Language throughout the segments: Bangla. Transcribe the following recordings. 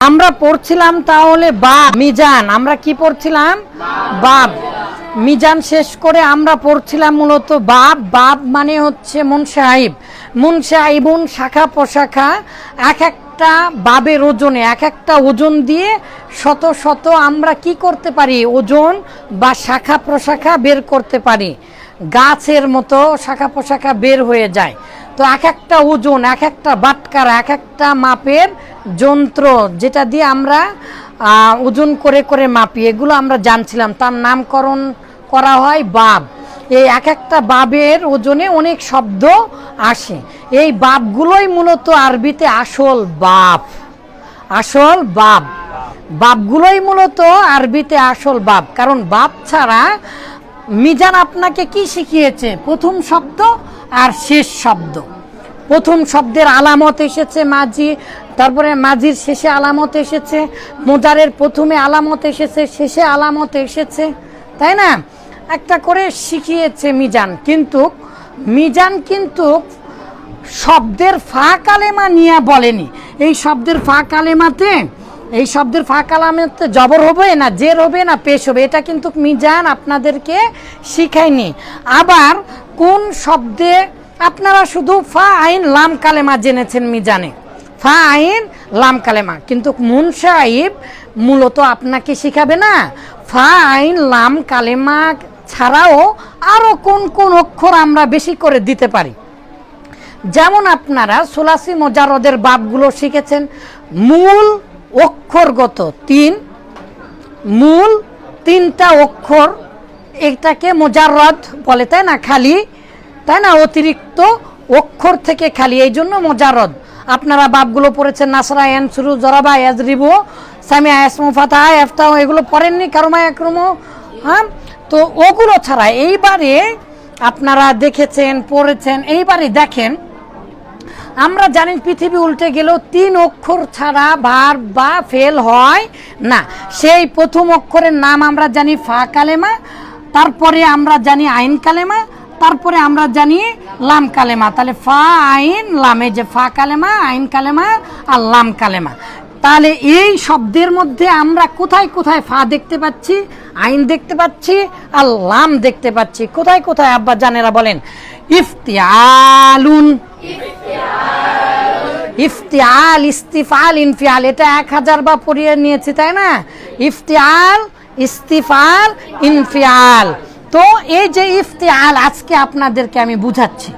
আমরা পড়ছিলাম তাহলে বাব মিজান। আমরা কি পড়ছিলাম? বাব মিজান শেষ করে আমরা পড়ছিলাম মূলত বাব বাব মানে হচ্ছে মুনসাহিব মুনসাহিবুন শাখা প্রশাখা, এক একটা বাবের ওজনে, এক একটা ওজন দিয়ে শত শত আমরা কি করতে পারি? ওজন বা শাখা প্রশাখা বের করতে পারি। গাছের মতো শাখা প্রশাখা বের হয়ে যায়। তো এক একটা ওজন, এক একটা বাটকার, এক একটা মাপের যন্ত্র যেটা দিয়ে আমরা ওজন করে করে মাপি, এগুলো আমরা জানছিলাম। তার নামকরণ করা হয় বাব। এই এক একটা বাবের ওজনে অনেক শব্দ আসে। এই বাপগুলোই মূলত আরবিতে আসল বাপ আসল বাপ বাপগুলোই মূলত আরবিতে আসল বাপ কারণ বাপ ছাড়া মিজান আপনাকে কি শিখিয়েছে? প্রথম শব্দ আর শেষ শব্দ। প্রথম শব্দের আলামত এসেছে মাঝি তারপরে মাঝির শেষে আলামত এসেছে মোজারের প্রথমে আলামত এসেছে, শেষে আলামত এসেছে, তাই না? একটা করে শিখিয়েছে মিজান, কিন্তু মিজান কিন্তু শব্দের ফা কালেমা নিয়ে বলেনি। এই শব্দের ফা কালেমাতে এই শব্দের ফা কালামাতে জবর হবে না, জের হবে না, পেশ হবে, এটা কিন্তু মিজান আপনাদেরকে শিখায়নি। আবার কোন শব্দে আপনারা শুধু ফা আইন লাম কালেমা জেনেছেন মিজানে? ফা আইন লাম কালেমা। কিন্তু মুন সাহিব মূলত আপনাকে শিখাবে না। ফা আইন লাম কালেমা ছাড়াও আরও কোন কোন অক্ষর আমরা বেশি করে দিতে পারি। যেমন আপনারা সোলাসি মোজারদের বাপগুলো শিখেছেন, মূল অক্ষরগত তিন, মূল তিনটা অক্ষর এটাকে মোজারদ বলে, তাই না? খালি, তাই না? অতিরিক্ত অক্ষর থেকে খালি, এই জন্য মোজারদ আপনারা বাপগুলো পড়েছেন নাসরা, এনসুরু, জরাবা ইয়াজরিবু সামিয়া ইসমু ফাতা এফতা এগুলো পড়েননি, কারমা একরমো হ্যাঁ? তো ওগুলো ছাড়া এইবারে আপনারা দেখেছেন, পড়েছেন, এইবারে দেখেন, আমরা জানি পৃথিবী উল্টে গেলেও তিন অক্ষর ছাড়া ভার বা ফেল হয় না। সেই প্রথম অক্ষরের নাম আমরা জানি ফা কালেমা, তারপরে আমরা জানি আইন কালেমা তারপরে আমরা জানি লাম কালেমা, তাহলে ফা আইন, লামে যে ফা কালেমা, আইন কালেমা আর লাম কালেমা। তাহলে এই শব্দের মধ্যে আমরা কোথায় কোথায় ফা দেখতে পাচ্ছি, আইন দেখতে পাচ্ছি আর লাম দেখতে পাচ্ছি। কোথায় কোথায় আব্বা জানেরা বলেন? ইফতিয়ালুন। ইফতিয়াল ইস্তিফাল ইনফিয়াল এটা এক হাজার বা পড়িয়ে নিয়েছি, তাই না? ইফতিয়াল, ইস্তিফাল, ইনফিয়াল। তো এই যে ইফতিয়াল আজকে আপনাদেরকে আমি বুঝাচ্ছি।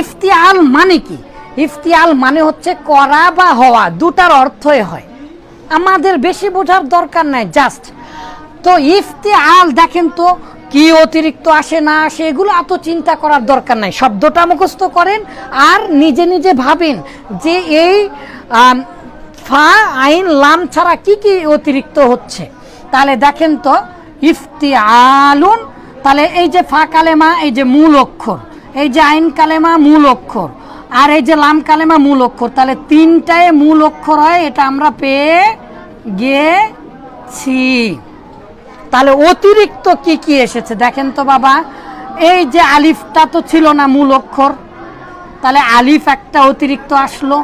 ইফতিয়াল মানে কি? ইফতিয়াল মানে হচ্ছে করা বা হওয়া, দুটার অর্থই হয়। আমাদের বেশি বোঝার দরকার নাই জাস্ট তো ইফতিয়াল দেখেন তো, কি অতিরিক্ত আসে না আসে, এগুলো এত চিন্তা করার দরকার নাই। শব্দটা মুখস্থ করেন আর নিজে নিজে ভাবেন যে এই ফা, আইন, লাম ছাড়া কি কি অতিরিক্ত হচ্ছে। তাহলে দেখেন তো ইফতিয়ালুন তাহলে এই যে ফা কালেমা, এই যে মূল অক্ষর, এই যে আইন কালেমা, মূল অক্ষর, আর এই যে লাম কালেমা, মূল অক্ষর, তাহলে তিনটায় মূল অক্ষর হয়, এটা আমরা পেয়ে গেছি। তাহলে অতিরিক্ত কি কি এসেছে? দেখেন তো বাবা, এই যে আলিফটা তো ছিল না মূল অক্ষর, তাহলে আলিফ একটা অতিরিক্ত আসলো।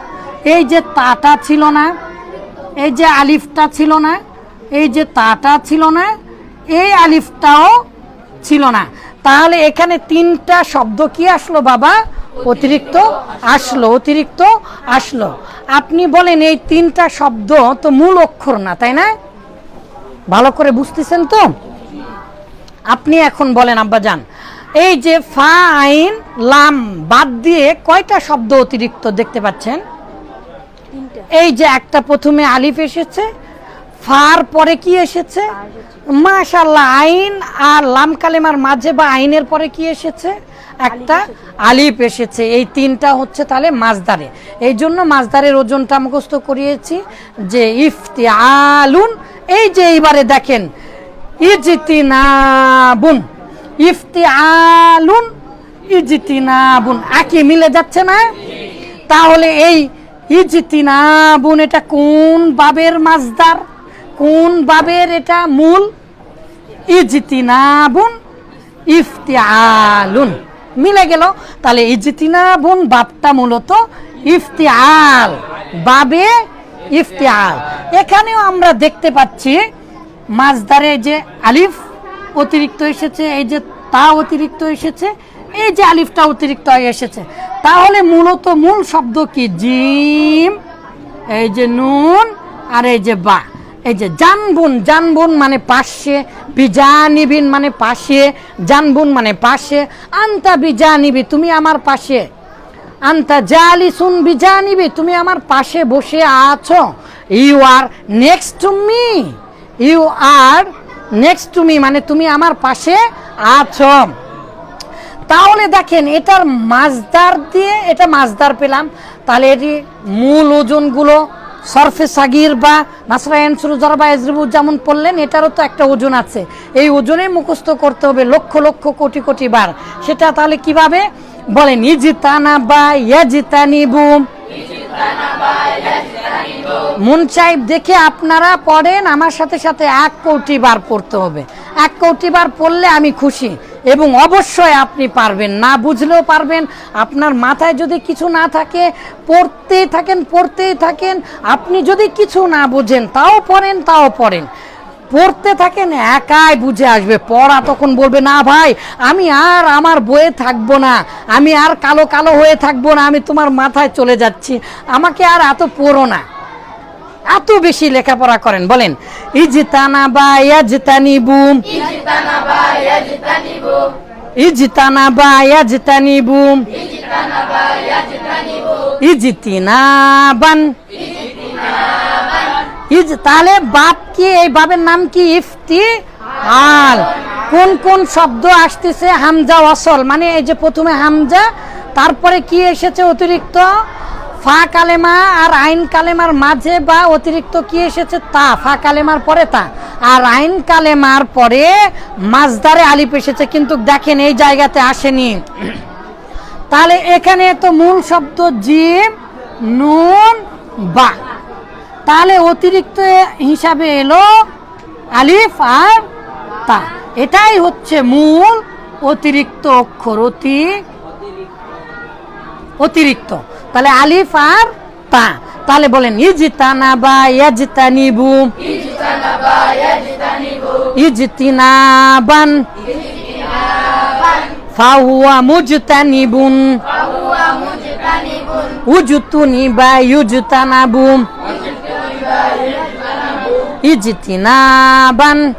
এই যে তাটা ছিল না, এই যে আলিফটা ছিল না, এই যে তাটা ছিল না, এই আলিফটাও ছিল না। তাহলে এখানে তিনটা শব্দ কি আসলো বাবা? অতিরিক্ত আসলো অতিরিক্ত আসলো। আপনি বলেন এই তিনটা শব্দ তো মূল অক্ষর না তাই না? ভালো করে বুঝতেছেন তো? আপনি এখন বলেন আব্বাজান এই যে ফা আইন লাম বাদ দিয়ে কয়টা শব্দ অতিরিক্ত দেখতে পাচ্ছেন? এই যে একটা প্রথমে আলিফ এসেছে ফার পরে কি এসেছে? মাশাল্লাহ আইন আর লাম কালেমার মাঝে বা আইনের পরে কি এসেছে? একটা আলিফ এসেছে। এই তিনটা হচ্ছে তাহলে মাছদারে এই জন্য মাছদারের ওজনটা মুখস্থ করিয়েছি যে ইফতি আলুন এই যে এইবারে দেখেন ইজতিনাবুন ইফতি আলুন ইজতিনাবুন। একই মিলে যাচ্ছে না? তাহলে এই ইজতিনাবুন এটা কোন বাবের মাছদার কোন বাবের এটা মূল? ইজতিনাবুন ইফতিয়ালুন। মিলে গেল। তাহলে ইজতিনাবুন বাপটা মূলত ইফতিয়াল। বাবে ইফতিআল এখানেও আমরা দেখতে পাচ্ছি মাছদারে যে আলিফ অতিরিক্ত এসেছে, এই যে তা অতিরিক্ত এসেছে, এই যে আলিফটা অতিরিক্ত এসেছে। তাহলে মূলত মূল শব্দ কি? জিম, এই যে নুন আর এই যে বা। এই যে জানবুন জানবুন মানে পাশে, বিজানিবিন মানে পাশে, জানবুন মানে পাশে, আন্তা বিজানিবি, তুমি আমার পাশে। আন্তা জালিসুন বিজানিবি, তুমি আমার পাশে বসে আছো। You are next to me you are next to me মানে তুমি আমার পাশে আছো। তাহলে দেখেন, এটার মাছদার দিয়ে, এটা মাছদার পেলাম। তাহলে এটি মূল ওজনগুলো সরফে সাগির বা নাসরায়ন সুরুজার বা যেমন পড়লেন, এটারও তো একটা ওজন আছে। এই ওজনে মুখস্থ করতে হবে লক্ষ লক্ষ কোটি কোটি বার। সেটা তাহলে কীভাবে? বলেন, ইজিতানা বা ইয়াজিতানি বুম মন দেখে আপনারা পড়েন, আমার সাথে সাথে এক কোটি বার পড়তে হবে। এক কোটি বার পড়লে আমি খুশি। এবং অবশ্যই আপনি পারবেন। না বুঝলেও পারবেন। আপনার মাথায় যদি কিছু না থাকে, পড়তেই থাকেন পড়তেই থাকেন। আপনি যদি কিছু না বুঝেন, তাও পড়েন তাও পড়েন। পড়তে থাকেন, একাই বুঝে আসবে। পড়া তখন বলবে, না ভাই, আমি আর আমার বইয়ে থাকব না। আমি আর কালো কালো হয়ে থাকব না। আমি তোমার মাথায় চলে যাচ্ছি। আমাকে আর এত পড়ো না। এত বেশি লেখাপড়া করেন। বলেন, ইজিতানা বা ইয়াজতানি বুম ইজিতানা বা ইয়াজতানি বুম ইজিতিনাবান ইজ তাহলে বাপ কি এই বাবের নাম কি ইফতি আল কোন কোন শব্দ আসতেছে হামজা অসল মানে এই যে প্রথমে হামজা তারপরে কি এসেছে অতিরিক্ত ফা কালেমা আর আইন কালেমার মাঝে বা অতিরিক্ত কি এসেছে? তা, ফা কালেমার পরে তা। আর আইন কালেমার পরে মাঝদারে আলিপ এসেছে, কিন্তু দেখেন এই জায়গাতে আসেনি। তাহলে এখানে তো মূল শব্দ জিম, নুন, বা। তাহলে অতিরিক্ত হিসাবে এলো আলিফ আর তা। এটাই হচ্ছে মূল অতিরিক্ত অক্ষর, অতি অতিরিক্ত। তাহলে আলিফ আর তা। তাহলে বলেন, ইজিতানা বা ইয়াজিতানিবু। ইজতিনাবান। ফাহুয়া মুজতানিবুন। উজুতুনি বা ইউজতানাবুম ইজতিনাবান।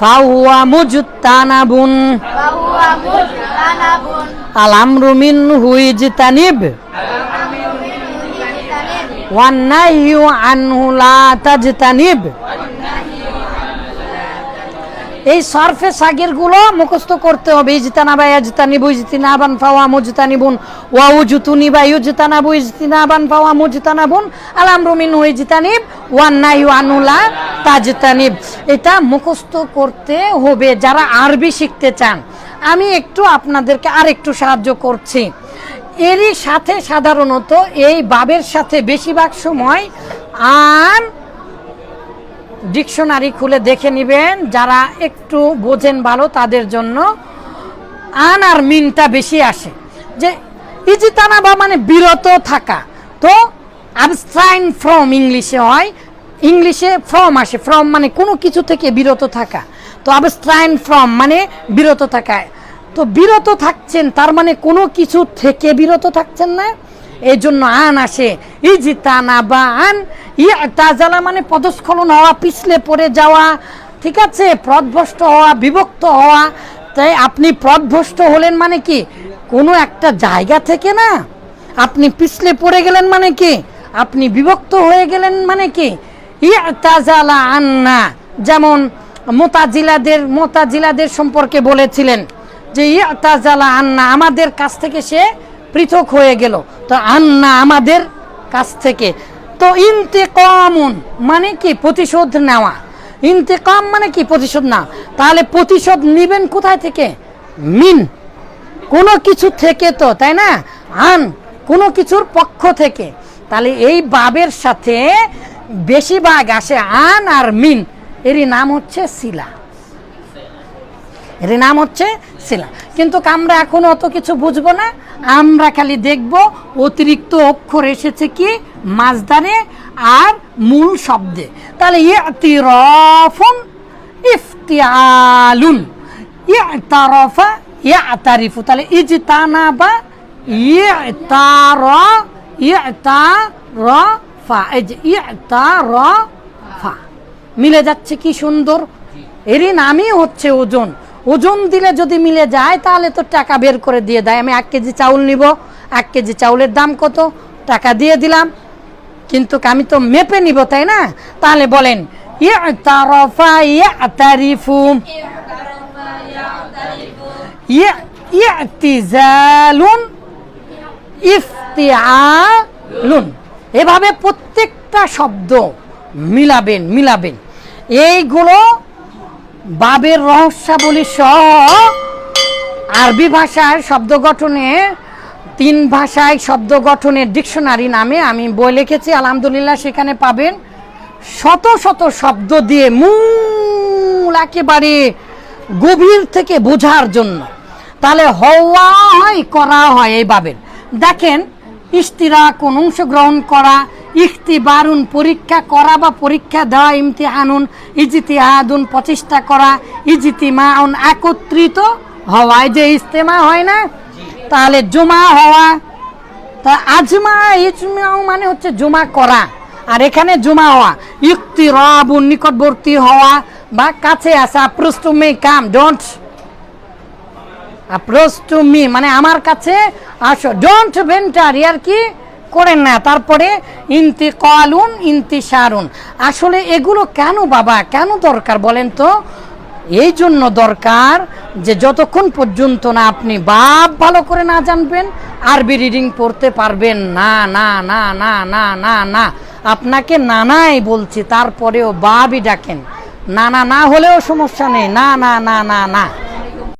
ফাহুয়া মুজতানাবুন। আলামরু মিনহু ইজতানিব ওয়ান্নাহয়ু আনহু লা তাজতানিব। এই সরফে সাগিরগুলো মুখস্থ করতে হবে। ইজতানা বা ইয়াজতানিবু, ইজতিনাবান ফাওয়া মুজতানিবুন। ওয়া উজতুনি বা ইউজতানাবু, ইজতিনাবান ফাওয়া মুজতানাবুন। আলামরু মিনহু ইজতানিব ওয়ান নাহয়ু আনহু লা তাজতানিব। এটা মুখস্থ করতে হবে যারা আরবি শিখতে চান। আমি একটু আপনাদেরকে আর একটু সাহায্য করছি। এরই সাথে সাধারণত এই বাবের সাথে বেশিরভাগ সময় আন ডিকশনারি খুলে দেখে নেবেন, যারা একটু বোঝেন ভালো তাদের জন্য আন আর মিনটা বেশি আসে। যে ইজিতানা বা মানে বিরত থাকা। তো আবস্ট্রাইন ফ্রম ইংলিশে হয়, ইংলিশে ফ্রম আসে। ফ্রম মানে কোনো কিছু থেকে বিরত থাকা। তো আবস্ট্রাইন ফ্রম মানে বিরত থাকা। তো বিরত থাকছেন, তার মানে কোনো কিছু থেকে বিরত থাকছেন না। এই জন্য আন আসে, ইজিতানা বা আন তাজালা মানে পদস্খলন হওয়া, পিছলে পড়ে যাওয়া, ঠিক আছে? প্রদভষ্ট হওয়া, বিভক্ত হওয়া। তাই আপনি প্রদভষ্ট হলেন মানে কি? কোনো একটা জায়গা থেকে না। আপনি পিছলে পড়ে গেলেন মানে কি? আপনি বিভক্ত হয়ে গেলেন মানে কি? ইয়াতাজালা আন্না, যেমন মোতাজিলাদের মোতাজিলাদের সম্পর্কে বলেছিলেন। যে ইয়াতাজালা আন্না আমাদের কাছ থেকে সে পৃথক হয়ে গেল। তো আন্না আমাদের কাছ থেকে। তো ইন্তেকমন মানে কি? প্রতিশোধ নেওয়া। ইন্তেকাম মানে কি? প্রতিশোধ না তাহলে প্রতিশোধ নিবেন কোথায় থেকে? মিন। কোনো কিছু থেকে তো, তাই না? আন কোনো কিছুর পক্ষ থেকে। তাহলে এই বাবের সাথে বেশিরভাগ আসে আন আর মিন। এরই নাম হচ্ছে শিলা এর নাম হচ্ছে শিলা। কিন্তু আমরা এখন অত কিছু বুঝব না। আমরা খালি দেখব অতিরিক্ত অক্ষর এসেছে কি? মাজদারে আর মূল শব্দে। তাহলে ইতিরফুন, ইফতিয়ালুন। ইতারফা, ইয়াতারিফু। তাহলে ইজতানাবা ইতার, ইতারফা। এই যে ইতারফা। মিলে যাচ্ছে কি সুন্দর? এরই নামই হচ্ছে ওজন। ওজন দিলে যদি মিলে যায়, তাহলে তো টাকা বের করে দিয়ে দেয়। আমি এক কেজি চাউল নিব, এক কেজি চাউলের দাম কত? টাকা দিয়ে দিলাম। কিন্তু আমি তো মেপে নিব, তাই না? তাহলে বলেন এভাবে প্রত্যেকটা শব্দ মিলাবেন মিলাবেন। এইগুলো বাবের রহস্যাবলী সহ আরবি ভাষার শব্দ গঠনে, তিন ভাষায় শব্দ গঠনের ডিকশনারি নামে আমি বই লিখেছি, আলহামদুলিল্লাহ সেখানে পাবেন। শত শত শব্দ দিয়ে মূল একেবারে গভীর থেকে বোঝার জন্য। তাহলে হওয়া হয়, করা হয় এই এইভাবে দেখেন ইস্তিরা কোন অংশগ্রহণ করা, ইখতিবারুন পরীক্ষা করা বা পরীক্ষা দেওয়া ইমতি আনুন ইমতিহানুন ইজিতিহাদুন প্রচেষ্টা করা, ইজিতিমাউন একত্রিত হওয়ায় যে ইস্তেমা হয় না, তাহলে জমা হওয়া, তা আজমা ইজমাও মানে হচ্ছে জমা করা। আর এখানে জমা হওয়া ইক্তি রবুন নিকটবর্তী হওয়া বা কাছে আসা প্রস্টু may come don't approach to me মানে আমার কাছে আসো। ডোন্ট ভেন্টার ইয়ার কি? করেন না। তারপরে, ইন্তি কলুন, ইন্তি সারুন আসলে এগুলো কেন বাবা? কেন দরকার বলেন তো? এই জন্য দরকার যে যতক্ষণ পর্যন্ত না আপনি বাপ ভালো করে না জানবেন, আরবি রিডিং পড়তে পারবেন। না না না না না না না। আপনাকে নানাই বলছি, তারপরেও বাবই ডাকেন। না না না হলেও সমস্যা নেই। না না না না না।